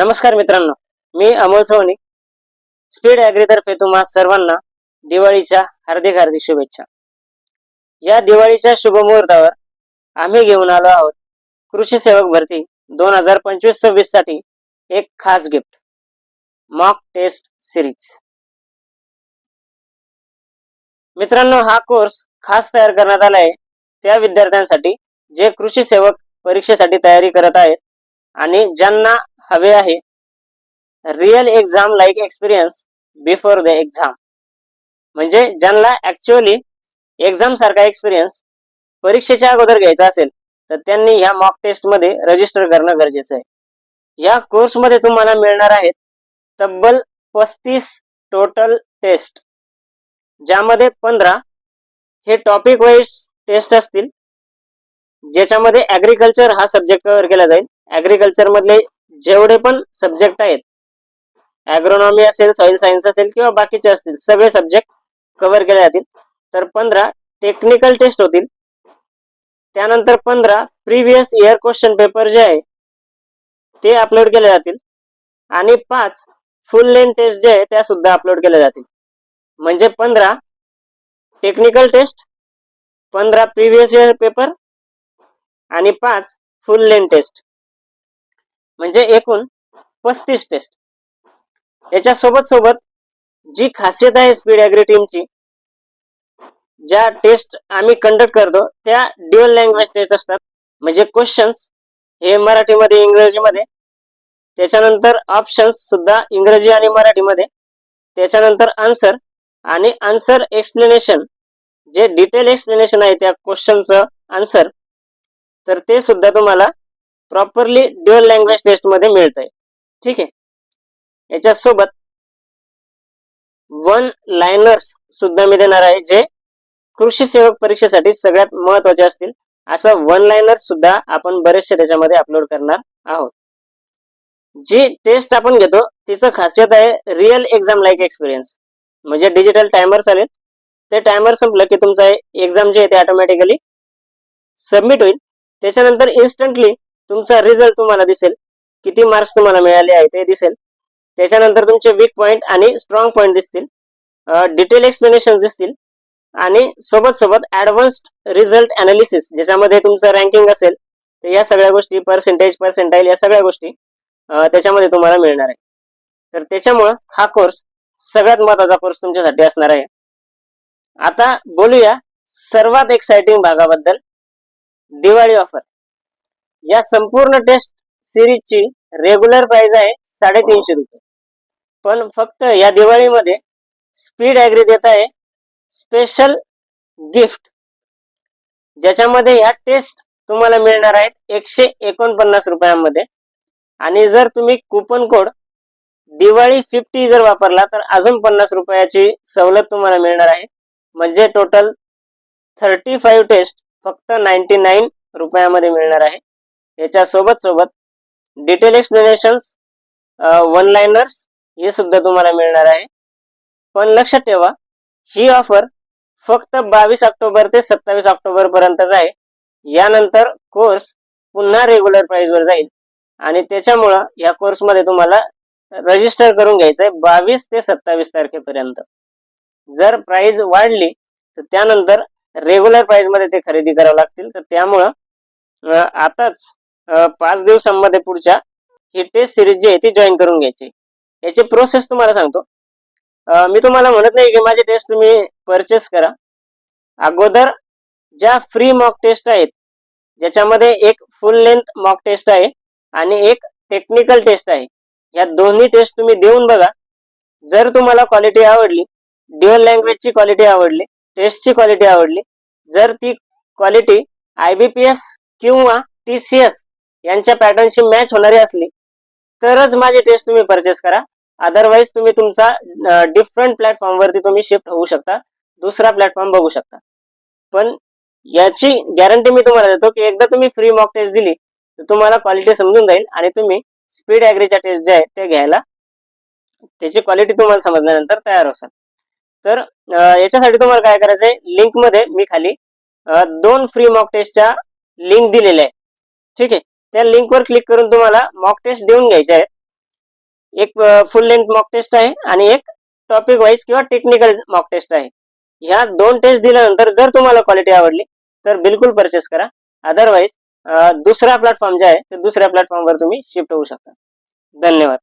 नमस्कार मित्रांनो मी अमोल सोहनी स्पीड ॲग्रीतर्फे तुम्हा सर्वांना दिवाळीच्या हार्दिक हार्दिक शुभेच्छा. या दिवाळीच्या शुभमुहूर्तावर आम्ही घेऊन आलो आहोत कृषी सेवक भरती दोन हजार पंचवीस सव्वीससाठी एक खास गिफ्ट मॉक टेस्ट सिरीज मित्रांनो हा कोर्स खास तयार करण्यात आला आहे. त्या विद्यार्थ्यांसाठी जे कृषी सेवक परीक्षेसाठी तयारी करत आहेत आणि ज्यांना हवे आहे. Real exam like experience before the exam म्हणजे ज्यांना ऍक्च्युअली एक्झाम सारखा एक्सपिरियन्स परीक्षेच्या अगोदर घ्यायचा असेल तर त्यांनी ह्या मॉक टेस्टमध्ये रजिस्टर करणं गरजेचं आहे. या कोर्समध्ये तुम्हाला मिळणार आहेत तब्बल पस्तीस टोटल टेस्ट ज्यामध्ये पंधरा हे टॉपिक वाईज टेस्ट असतील. ज्याच्यामध्ये ऍग्रिकल्चर हा सब्जेक्ट कव्हर केला जाईल. ऍग्रिकल्चर मधले जेवढे पण सब्जेक्ट आहेत ॲग्रोनॉमी असेल सॉइल सायन्स असेल किंवा बाकीचे असतील सगळे सब्जेक्ट कव्हर केले जातील. तर पंधरा टेक्निकल टेस्ट होतील. त्यानंतर पंधरा प्रिव्हियस इयर क्वेश्चन पेपर जे आहे ते अपलोड केले जातील. आणि पाच फुल लेंथ टेस्ट जे आहे त्या सुद्धा अपलोड केल्या जातील. म्हणजे पंधरा टेक्निकल टेस्ट पंधरा प्रिव्हियस इयर पेपर आणि पाच फुल लेंथ टेस्ट म्हणजे एकूण पस्तीस टेस्ट याच्या सोबत सोबत जी खासियत आहे स्पीड ॲग्री टीमची ज्या टेस्ट आम्ही कंडक्ट करतो त्या ड्युअल लँग्वेज टेस्ट असतात. म्हणजे क्वेश्चन्स हे मराठीमध्ये इंग्रजीमध्ये. त्याच्यानंतर ऑप्शन्स सुद्धा इंग्रजी आणि मराठीमध्ये. त्याच्यानंतर आन्सर आणि आन्सर एक्सप्लेनेशन जे डिटेल एक्सप्लेनेशन आहे त्या क्वेश्चनचं आन्सर तर ते सुद्धा तुम्हाला प्रॉपरली ड्युअल लँग्वेज टेस्टमध्ये मिळत आहे ठीक? आहे याच्यासोबत वन लायनर्स सुद्धा मी देणार आहे जे कृषी सेवक परीक्षेसाठी सगळ्यात महत्त्वाचे असतील. असं वन लायनर्स सुद्धा आपण बरेचसे त्याच्यामध्ये अपलोड करणार आहोत. जी टेस्ट आपण घेतो तिचं खासियत आहे रिअल एक्झाम लाईक एक्सपिरियन्स म्हणजे डिजिटल टायमर्स आले ते टायमर संपलं की तुमचा एक्झाम जे आहे ते ऑटोमॅटिकली सबमिट होईल. त्याच्यानंतर इन्स्टंटली तुमचा रिझल्ट तुम्हाला दिसेल. किती मार्क्स तुम्हाला मिळाले आहे ते दिसेल. त्याच्यानंतर तुमचे वीक पॉईंट आणि स्ट्रॉंग पॉईंट दिसतील. डिटेल एक्सप्लेनेशन दिसतील. आणि सोबत सोबत ऍडव्हान्स्ड रिझल्ट अनालिसिस ज्याच्यामध्ये तुमचं रँकिंग असेल तर या सगळ्या गोष्टी पर्सेंटेज पर्सेंटाईल या सगळ्या गोष्टी त्याच्यामध्ये तुम्हाला मिळणार आहे. तर त्याच्यामुळं हा कोर्स सगळ्यात महत्त्वाचा कोर्स तुमच्यासाठी असणार आहे. आता बोलूया सर्वात एक्साइटिंग भागाबद्दल दिवाळी ऑफर या संपूर्ण टेस्ट सिरीजची रेग्युलर प्राइस आहे साडेतीनशे रुपये. पण फक्त या दिवाळीमध्ये स्पीड ॲग्री देत आहे स्पेशल गिफ्ट ज्याच्यामध्ये ह्या टेस्ट तुम्हाला मिळणार आहेत एकशे एकोणपन्नास रुपयांमध्ये. आणि जर तुम्ही कुपन कोड दिवाळी फिफ्टी जर वापरला तर अजून पन्नास रुपयाची सवलत तुम्हाला मिळणार आहे. म्हणजे टोटल थर्टी फाईव्ह टेस्ट फक्त नाईन्टी नाईन रुपयामध्ये मिळणार आहे. याच्या सोबत सोबत डिटेल एक्सप्लेनेशन्स वन लाइनर्स हे सुद्धा तुम्हाला मिळणार आहे. पण लक्षात ठेवा ही ऑफर फक्त बावीस ऑक्टोबर ते सत्तावीस ऑक्टोबर पर्यंतच आहे. यानंतर कोर्स पुन्हा रेग्युलर प्राइसवर जाईल. आणि त्याच्यामुळं या कोर्समध्ये तुम्हाला रजिस्टर करून घ्यायचं आहे बावीस ते सत्तावीस तारखेपर्यंत. जर प्राइस वाढली तर त्यानंतर रेग्युलर प्राइसमध्ये ते खरेदी करावं लागतील. तर त्यामुळं आताच पाच दिवसांमध्ये पुढच्या ही टेस्ट सिरीज जी आहे ती जॉईन करून घ्यायची. याची प्रोसेस तुम्हाला सांगतो. मी तुम्हाला म्हणत नाही की माझी टेस्ट तुम्ही परचेस करा. अगोदर ज्या फ्री मॉक टेस्ट आहेत ज्याच्यामध्ये एक फुल लेंथ मॉक टेस्ट आहे आणि एक टेक्निकल टेस्ट आहे या दोन्ही टेस्ट तुम्ही देऊन बघा. जर तुम्हाला क्वालिटी आवडली ड्युअल लँग्वेजची क्वालिटी आवडली टेस्टची क्वालिटी आवडली जर ती quality I B P S किंवा टी सी एस यांच्या पॅटर्नशी मॅच होणारी असली तरच माझी टेस्ट तुम्ही परचेस करा. अदरवाईज तुम्ही तुमचा डिफरंट प्लॅटफॉर्मवरती तुम्ही शिफ्ट होऊ शकता. दुसरा प्लॅटफॉर्म बघू शकता. पण याची गॅरंटी मी तुम्हाला देतो की एकदा तुम्ही फ्री मॉक टेस्ट दिली तर तुम्हाला क्वालिटी समजून जाईल आणि तुम्ही स्पीड ॲग्रीच्या टेस्ट जे आहेत ते घ्यायला त्याची क्वालिटी तुम्हाला समजल्यानंतर तयार असाल. तर याच्यासाठी तुम्हाला काय करायचं आहे लिंकमध्ये मी खाली दोन फ्री मॉक टेस्टच्या लिंक दिलेल्या आहे ठीक आहे? त्या लिंकवर क्लिक करून तुम्हाला मॉक टेस्ट देऊन घ्यायचे आहेत. एक फुल लेंथ मॉक टेस्ट आहे आणि एक टॉपिक वाईज किंवा टेक्निकल मॉक टेस्ट आहे. ह्या दोन टेस्ट दिल्यानंतर जर तुम्हाला क्वालिटी आवडली तर बिलकुल परचेस करा. अदरवाईज दुसरा प्लॅटफॉर्म जे आहे ते दुसऱ्या प्लॅटफॉर्मवर तुम्ही शिफ्ट होऊ शकता. धन्यवाद.